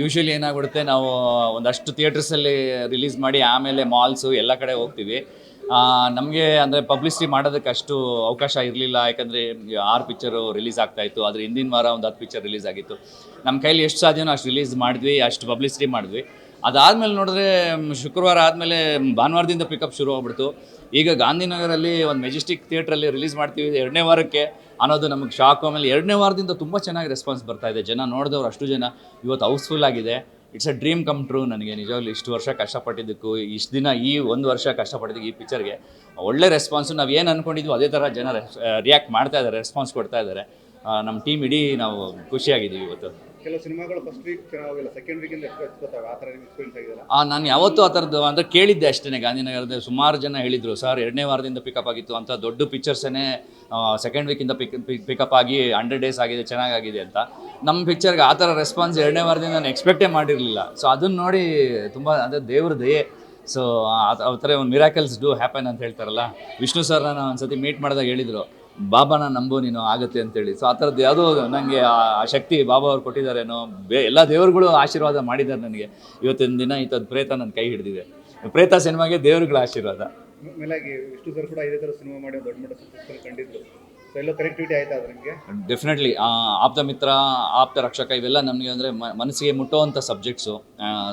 Usually ಏನಾಗ್ಬಿಡುತ್ತೆ, ನಾವು ಒಂದಷ್ಟು ಥಿಯೇಟರ್ಸಲ್ಲಿ release ಮಾಡಿ ಆಮೇಲೆ ಮಾಲ್ಸು ಎಲ್ಲ ಕಡೆ ಹೋಗ್ತೀವಿ. ನಮಗೆ ಅಂದರೆ ಪಬ್ಲಿಸಿಟಿ ಮಾಡೋದಕ್ಕೆ ಅಷ್ಟು ಅವಕಾಶ ಇರಲಿಲ್ಲ. ಯಾಕಂದರೆ ಆರು ಪಿಕ್ಚರು ರಿಲೀಸ್ ಆಗ್ತಾಯಿತ್ತು ಆದರೆ ಹಿಂದಿನ ವಾರ ಒಂದು ಹತ್ತು ಪಿಕ್ಚರ್ ರಿಲೀಸ್ ಆಗಿತ್ತು. ನಮ್ಮ ಕೈಲಿ ಎಷ್ಟು ಸಾಧ್ಯನೋ ಅಷ್ಟು ರಿಲೀಸ್ ಮಾಡಿದ್ವಿ, ಅಷ್ಟು ಪಬ್ಲಿಸಿಟಿ ಮಾಡಿದ್ವಿ. ಅದಾದಮೇಲೆ ನೋಡಿದ್ರೆ ಶುಕ್ರವಾರ ಆದಮೇಲೆ ಭಾನುವಾರದಿಂದ ಪಿಕಪ್ ಶುರು ಆಗ್ಬಿಡ್ತು. ಈಗ ಗಾಂಧಿನಗರಲ್ಲಿ ಒಂದು ಮೆಜೆಸ್ಟಿಕ್ ಥಿಯೇಟ್ರಲ್ಲಿ ರಿಲೀಸ್ ಮಾಡ್ತೀವಿ ಎರಡನೇ ವಾರಕ್ಕೆ ಅನ್ನೋದು ನಮಗೆ ಶಾಕ್ ಆಮೇಲೆ ಎರಡನೇ ವಾರದಿಂದ ತುಂಬ ಚೆನ್ನಾಗಿ ರೆಸ್ಪಾನ್ಸ್ ಬರ್ತಾ ಇದೆ. ಜನ ನೋಡಿದವ್ರು ಅಷ್ಟು ಜನ. ಇವತ್ತು ಹೌಸ್ಫುಲ್ ಆಗಿದೆ. It's a dream come true ನನಗೆ. ನಿಜವಾಗ್ಲೂ ಇಷ್ಟು ವರ್ಷ ಕಷ್ಟಪಟ್ಟಿದ್ದಕ್ಕೂ, ಇಷ್ಟು ದಿನ ಈ ಒಂದು ವರ್ಷ ಕಷ್ಟಪಟ್ಟಿದ್ದಕ್ಕೆ ಈ ಪಿಕ್ಚರ್ಗೆ ಒಳ್ಳೆ ರೆಸ್ಪಾನ್ಸು ನಾವು ಏನು ಅಂದ್ಕೊಂಡಿದ್ವಿ ಅದೇ ಥರ ಜನ ರಿಯಾಕ್ಟ್ ಮಾಡ್ತಾ ಇದ್ದಾರೆ ರೆಸ್ಪಾನ್ಸ್ ಕೊಡ್ತಾ ಇದ್ದಾರೆ. ನಮ್ಮ ಟೀಮ್ ಇಡೀ ನಾವು ಖುಷಿಯಾಗಿದ್ದೀವಿ ಇವತ್ತು. ಕೆಲವು ಸಿನಿಮಾಗಳು ಫಸ್ಟ್ ವೀಕ್ ಚೆನ್ನಾಗಿಲ್ಲ ಸೆಕೆಂಡ್ ವೀಕಿಂದ ಆ ನಾನು ಯಾವತ್ತೂ ಆ ಥರದ್ದು ಅಂದರೆ ಕೇಳಿದ್ದೆ ಅಷ್ಟೇ ಗಾಂಧಿನಗರದ ಸುಮಾರು ಜನ ಹೇಳಿದರು, ಸರ್, ಎರಡನೇ ವಾರದಿಂದ ಪಿಕಪ್ ಆಗಿತ್ತು ಅಂತ ದೊಡ್ಡ ಪಿಕ್ಚರ್ಸೇ ಸೆಕೆಂಡ್ ವೀಕಿಂದ ಪಿಕ್ ಪಿಕಪ್ ಆಗಿ ಹಂಡ್ರೆಡ್ ಡೇಸ್ ಆಗಿದೆ, ಚೆನ್ನಾಗಾಗಿದೆ ಅಂತ. ನಮ್ಮ ಪಿಕ್ಚರ್ಗೆ ಆ ಥರ ರೆಸ್ಪಾನ್ಸ್ ಎರಡನೇ ವಾರದಿಂದ ನಾನು ಎಕ್ಸ್ಪೆಕ್ಟೇ ಮಾಡಿರಲಿಲ್ಲ. ಸೊ ಅದನ್ನು ನೋಡಿ ತುಂಬ ಅಂದರೆ ದೇವ್ರ ದಯೆ. ಸೊ ಆ ಥರ ಒಂದು ಮಿರಾಕಲ್ಸ್ ಡೂ ಹ್ಯಾಪನ್ ಅಂತ ಹೇಳ್ತಾರಲ್ಲ. ವಿಷ್ಣು ಸರ್ ನಾನು ಒಂದ್ಸತಿ ಮೀಟ್ ಮಾಡಿದಾಗ ಹೇಳಿದರು. ಬಾಬಾನ ನಂಬು, ನೀನು ಆಗುತ್ತೆ ಅಂತೇಳಿ. ಸೊ ಆ ಥರದ್ದು ಯಾವುದೋ ನನಗೆ ಆ ಶಕ್ತಿ ಬಾಬಾ ಅವ್ರು ಕೊಟ್ಟಿದ್ದಾರೇನೋ, ಬೇ, ಎಲ್ಲ ದೇವರುಗಳು ಆಶೀರ್ವಾದ ಮಾಡಿದ್ದಾರೆ ನನಗೆ. ಇವತ್ತಿನ ದಿನ ಇಂಥದ್ದು ಪ್ರೇತ ನನ್ನ ಕೈ ಹಿಡಿದಿದೆ. ಪ್ರೇತ ಸಿನಿಮಾಗೆ ದೇವರುಗಳ ಆಶೀರ್ವಾದ. ಮೇಲಾಗಿ ವಿಷ್ಣು ಸರ್ ಕೂಡ ಇದೇ ಥರ ಸಿನಿಮಾ ಮಾಡಿ ದೊಡ್ಡ ಮಟ್ಟ ಕಂಡಿದ್ರು. ಎಲ್ಲೋ ಕನೆಕ್ಟಿವಿಟಿ ಆಯ್ತಾ ಡೆಫಿನೆಟ್ಲಿ ಆಪ್ತ ಮಿತ್ರ, ಆಪ್ತ ರಕ್ಷಕ ಇವೆಲ್ಲ ನಮಗೆ ಅಂದರೆ ಮನಸ್ಸಿಗೆ ಮುಟ್ಟುವಂಥ ಸಬ್ಜೆಕ್ಟ್ಸು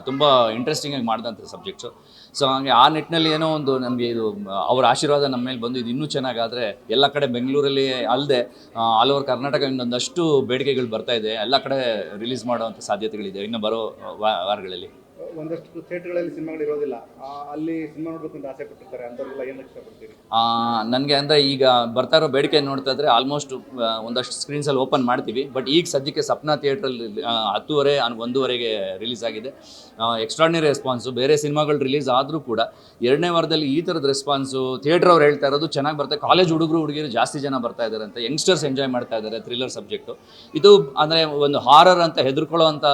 ತುಂಬ ಇಂಟ್ರೆಸ್ಟಿಂಗಾಗಿ ಮಾಡಿದಂಥ ಸಬ್ಜೆಕ್ಟ್ಸು ಸೊ ಹಾಗೆ ಆ ನಿಟ್ಟಿನಲ್ಲಿ ಏನೋ ಒಂದು ನಮಗೆ ಇದು, ಅವರ ಆಶೀರ್ವಾದ ನಮ್ಮ ಮೇಲೆ ಬಂದು ಇದು ಇನ್ನೂ ಚೆನ್ನಾಗಾದರೆ ಎಲ್ಲ ಕಡೆ ಬೆಂಗಳೂರಲ್ಲಿ ಅಲ್ಲದೆ ಆಲ್ ಓವರ್ ಕರ್ನಾಟಕ ಇನ್ನೊಂದಷ್ಟು ಬೇಡಿಕೆಗಳು ಬರ್ತಾ ಇದೆ. ಎಲ್ಲ ಕಡೆ ರಿಲೀಸ್ ಮಾಡುವಂಥ ಸಾಧ್ಯತೆಗಳಿದೆ. ಇನ್ನು ಬರೋ ವಾರಗಳಲ್ಲಿ. ಒಂದಷ್ಟು ಥಿಯೇಟರ್ಗಳಲ್ಲಿ ಸಿನಿಮಾಗಳು ಇರೋದಿಲ್ಲ. ಅಲ್ಲಿ ಸಿನಿಮಾ ನೋಡ್ಬೇಕು ಆಸೆ ಪಟ್ಟಿರ್ತಾರೆ. ಇಷ್ಟಪಡ್ತೀರಿ ನನಗೆ ಅಂದರೆ ಈಗ ಬರ್ತಾ ಇರೋ ಬೇಡಿಕೆ ನೋಡ್ತಾ ಇದ್ರೆ ಆಲ್ಮೋಸ್ಟ್ ಒಂದಷ್ಟು ಸ್ಕ್ರೀನ್ಸಲ್ಲಿ ಓಪನ್ ಮಾಡ್ತೀವಿ. ಬಟ್ ಈಗ ಸದ್ಯಕ್ಕೆ ಸಪ್ನಾ ಥಿಯೇಟ್ರಲ್ಲಿ ಹತ್ತುವರೆ ಒಂದೂವರೆಗೆ ರಿಲೀಸ್ ಆಗಿದೆ. ಎಕ್ಸ್ಟ್ರಾರ್ಡಿನರಿ ರೆಸ್ಪಾನ್ಸು ಬೇರೆ ಸಿನಿಮಾಗಳು ರಿಲೀಸ್ ಆದರೂ ಕೂಡ ಎರಡನೇ ವಾರದಲ್ಲಿ ಈ ಥರದ ರೆಸ್ಪಾನ್ಸು ಥಿಯೇಟ್ರ್ ಅವ್ರು ಹೇಳ್ತಾ ಇರೋದು ಚೆನ್ನಾಗಿ ಬರ್ತಾ ಕಾಲೇಜ್ ಹುಡುಗರು ಹುಡುಗಿಯರು ಜಾಸ್ತಿ ಜನ ಬರ್ತಾ ಇದ್ದಾರೆ ಅಂತ. ಯಂಗ್ಸ್ಟರ್ಸ್ ಎಂಜಾಯ್ ಮಾಡ್ತಾ ಇದ್ದಾರೆ ಥ್ರಿಲ್ಲರ್ ಸಬ್ಜೆಕ್ಟು ಇದು ಅಂದರೆ ಒಂದು ಹಾರರ್ ಅಂತ ಹೆದರ್ಕೊಳ್ಳೋ ಅಂತ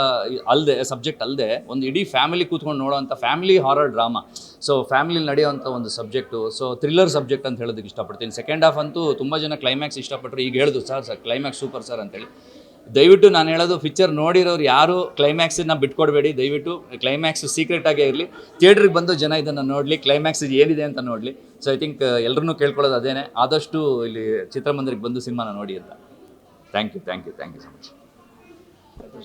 ಅಲ್ಲದೆ ಸಬ್ಜೆಕ್ಟ್ ಅಲ್ಲದೆ ಒಂದು ಇಡೀ ಫ್ಯಾಮಿಲಿ ಕೂತ್ಕೊಂಡು ನೋಡೋವಂಥ family horror drama so family ನಡೆಯುವಂಥ ಒಂದು ಸಬ್ಜೆಕ್ಟು ಸೊ ಥ್ರಿಲ್ಲರ್ ಸಬ್ಜೆಕ್ಟ್ ಅಂತ ಹೇಳೋದಕ್ಕೆ ಇಷ್ಟಪಡ್ತೀನಿ. ಸೆಕೆಂಡ್ ಹಾಫ್ ಅಂತೂ ತುಂಬ ಜನ ಕ್ಲೈಮ್ಯಾಕ್ಸ್ ಇಷ್ಟಪಟ್ಟರು ಈಗ ಹೇಳಿದ್ರು sir sir climax super sir ಅಂತೇಳಿ. ದಯವಿಟ್ಟು ನಾನು ಹೇಳೋದು ಪಿಕ್ಚರ್ ನೋಡಿರೋರು ಯಾರು ಕ್ಲೈಮ್ಯಾಕ್ಸನ್ನ ಬಿಟ್ಕೊಡ್ಬೇಡಿ. ದಯವಿಟ್ಟು ಕ್ಲೈಮ್ಯಾಕ್ಸ್ ಸೀಕ್ರೆಟ್ ಆಗೇ ಇರಲಿ. ಥಿಯೇಟ್ರಿಗೆ ಬಂದು ಜನ ಇದನ್ನು ನೋಡಲಿ. ಕ್ಲೈಮ್ಯಾಕ್ಸ್ ಏನಿದೆ ಅಂತ ನೋಡಲಿ. ಸೊ ಐ ಥಿಂಕ್ ಎಲ್ಲರೂ ಕೇಳ್ಕೊಳ್ಳೋದು ಅದೇನೆ. ಆದಷ್ಟು ಇಲ್ಲಿ ಚಿತ್ರಮಂದಿರಕ್ಕೆ ಬಂದು ಸಿನಿಮಾನ ನೋಡಿ ಅಂತ. Thank you thank you thank you so much